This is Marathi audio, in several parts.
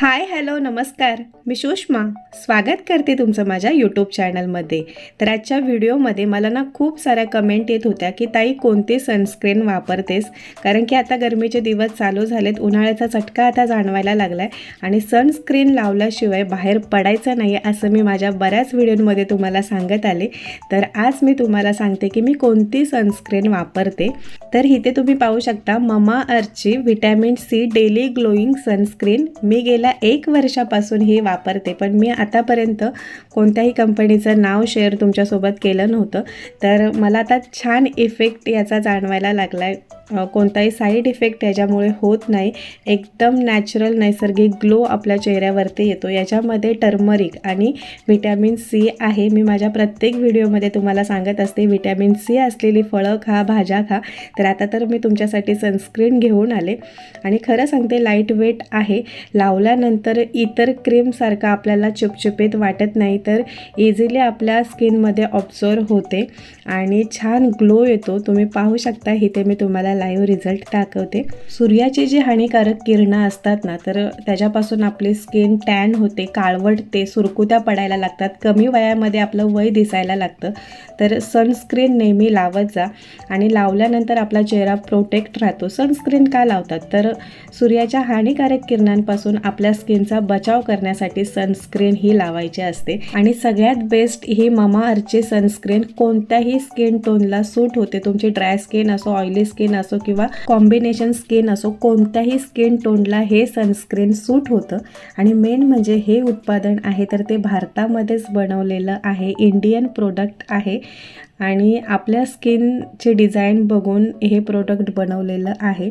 हाय हॅलो नमस्कार. मी सुषमा. स्वागत करते तुमचं माझ्या यूट्यूब चॅनलमध्ये तर आजच्या व्हिडिओमध्ये मला ना खूप साऱ्या कमेंट येत होत्या की ताई कोणती सनस्क्रीन वापरतेस? कारण की आता गरमीचे दिवस चालू झालेत उन्हाळ्याचा चटका आता जाणवायला लागला आहे आणि सनस्क्रीन लावल्याशिवाय बाहेर पडायचं नाही असं मी माझ्या बऱ्याच व्हिडिओमध्ये तुम्हाला सांगत आले. तर आज मी तुम्हाला सांगते की मी कोणती सनस्क्रीन वापरते. तर इथे तुम्ही पाहू शकता ममा अर्थची vitamin C daily glowing sunscreen. मी गेल्या एक वर्षापासून ही वापरते पण मी आतापर्यंत कोणत्याही कंपनीचं नाव शेअर तुमच्यासोबत केलं नव्हतं. तर मला आता छान इफेक्ट याचा जाणवायला लागला आहे कोणताही साईड इफेक्ट याच्यामुळे होत नाही. एकदम नॅचरल नैसर्गिक ग्लो आपल्या चेहऱ्यावरती येतो. याच्यामध्ये टर्मरिक आणि व्हिटॅमिन सी आहे. मी माझ्या प्रत्येक व्हिडिओमध्ये तुम्हाला सांगत असते व्हिटॅमिन सी असलेली फळं खा भाज्या खा. तर आता तर मी तुमच्यासाठी सनस्क्रीन घेऊन आले. आणि खरं सांगते लाइट वेट आहे. लावल्यानंतर इतर क्रीमसारखं आपल्याला चुपचुपीत वाटत नाही तर इझिली आपल्या स्किनमध्ये ऑब्झर्व होते. आणि छान ग्लो येतो. तुम्ही पाहू शकता इथे मी तुम्हाला लाईव्ह रिझल्ट दाखवते. सूर्याची जी हानिकारक किरणं असतात ना तर त्याच्यापासून आपली स्किन टॅन होते काळवटते सुरकुत्या पडायला लागतात कमी वयामध्ये आपलं वय दिसायला लागतं. तर सनस्क्रीन नेहमी लावत जा आणि लावल्यानंतर आपला चेहरा प्रोटेक्ट राहतो. सनस्क्रीन का लावतात? तर सूर्याच्या हानिकारक किरणांपासून आपल्या स्किनचा बचाव करण्यासाठी सनस्क्रीन ही लावायची असते. आणि सगळ्यात बेस्ट ही ममा अर्चे सनस्क्रीन कोणत्याही स्किन टोनला सूट होते. तुमची ड्राय स्किन असो ऑइली स्किन असो असो किंवा कॉम्बिनेशन स्किन असो कोणत्याही स्किन टोनला हे सनस्क्रीन सूट होतं. आणि मेन म्हणजे हे उत्पादन आहे तर ते भारतामध्येच बनवलेलं आहे. इंडियन प्रोडक्ट आहे. आणि आपल्या स्किनचे डिझाईन बघून हे प्रोडक्ट बनवलेलं आहे.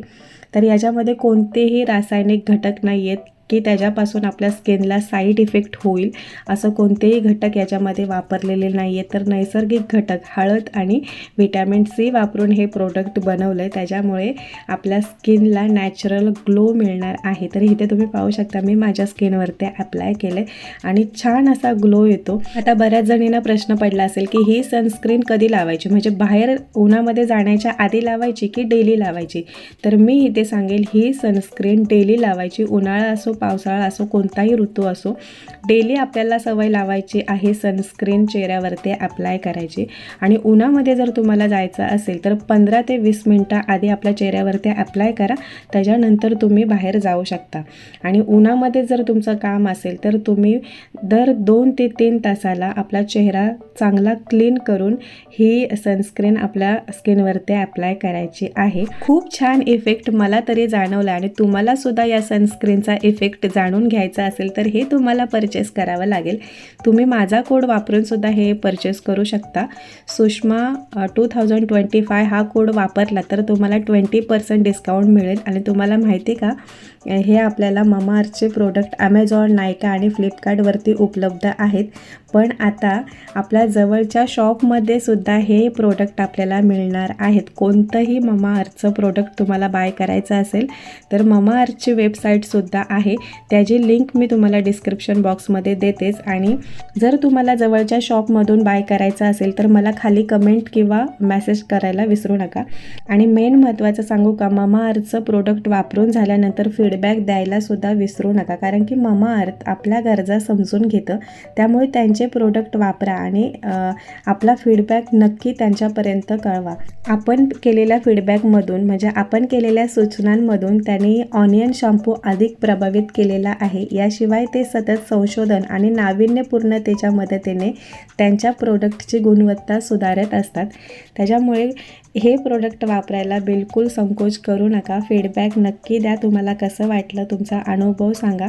तर याच्यामध्ये कोणतेही रासायनिक घटक नाही आहेत की त्याच्यापासून आपल्या स्किनला साईड इफेक्ट होईल. असं कोणतेही घटक याच्यामध्ये वापरलेले नाही आहेत तर नैसर्गिक घटक हळद आणि व्हिटॅमिन सी वापरून हे प्रोडक्ट बनवलं आहे त्याच्यामुळे आपल्या स्किनला नॅचरल ग्लो मिळणार आहे. तर इथे तुम्ही पाहू शकता मी माझ्या स्किनवरती अप्लाय आहे आणि छान असा ग्लो येतो. आता बऱ्याच जणींना प्रश्न पडला असेल की ही सनस्क्रीन कधी लावायची? म्हणजे बाहेर उन्हामध्ये जाण्याच्या आधी लावायची की डेली लावायची? तर मी इथे सांगेल ही सनस्क्रीन डेली लावायची. उन्हाळा असो पावसाळा असो कोणताही ऋतू असो डेली आपल्याला सवय लावायची आहे सनस्क्रीन चेहऱ्यावरती अप्लाय करायची. आणि उन्हामध्ये जर तुम्हाला जायचं असेल तर पंधरा ते वीस मिनटं आधी आपल्या चेहऱ्यावरती अप्लाय करा त्याच्यानंतर तुम्ही बाहेर जाऊ शकता. आणि उन्हामध्ये जर तुमचं काम असेल तर तुम्ही दर दोन ते तीन तासाला आपला चेहरा चांगला क्लीन करून ही सनस्क्रीन आपल्या स्किनवरती अप्लाय करायची आहे. खूप छान इफेक्ट मला तरी जाणवला आणि तुम्हाला सुद्धा या सनस्क्रीनचा इफेक्ट जाणून घ्यायचा असेल तर हे तुम्हाला परचेस करावं लागेल. तुम्ही माझा कोड वापरून सुद्धा हे परचेस करू शकता. Sushma two thousand twenty five हा कोड वापरला तर तुम्हाला ट्वेंटी पर्सेंट डिस्काउंट मिळेल. आणि तुम्हाला माहिती का? हे आपल्याला ममाअर्थचे प्रोडक्ट ॲमेझॉन नायका आणि फ्लिपकार्टवरती उपलब्ध आहेत. पण आता आपल्या जवळच्या शॉपमध्ये सुद्धा हे प्रोडक्ट आपल्याला मिळणार आहेत. कोणतंही ममाअर्थचं प्रोडक्ट तुम्हाला बाय करायचं असेल तर ममाअर्थची वेबसाईटसुद्धा आहे. त्याची लिंक मी तुम्हाला डिस्क्रिप्शन बॉक्समध्ये देतेच. आणि जर तुम्हाला जवळच्या शॉपमधून बाय करायचं असेल तर मला खाली कमेंट किंवा मेसेज करायला विसरू नका. आणि मेन महत्त्वाचं सांगू का ममाअर्थचं प्रोडक्ट वापरून झाल्यानंतर फीडबॅक द्यायलासुद्धा विसरू नका. कारण की ममाअर्थ आपल्या गरजा समजून घेतं. त्यामुळे त्यांचे प्रोडक्ट वापरा आणि आपला फीडबॅक नक्की त्यांच्यापर्यंत कळवा. आपण केलेल्या फीडबॅकमधून म्हणजे आपण केलेल्या सूचनांमधून त्यांनी ऑनियन शॅम्पू अधिक प्रभावित केलेला आहे. याशिवाय ते सतत संशोधन आणि नाविन्यपूर्णतेच्या मदतीने त्यांच्या प्रोडक्टची गुणवत्ता सुधारत असतात. त्याच्यामुळे हे प्रोडक्ट वापरायला बिलकुल संकोच करू नका. फीडबॅक नक्की द्या. तुम्हाला कसं वाटलं तुमचा अनुभव सांगा.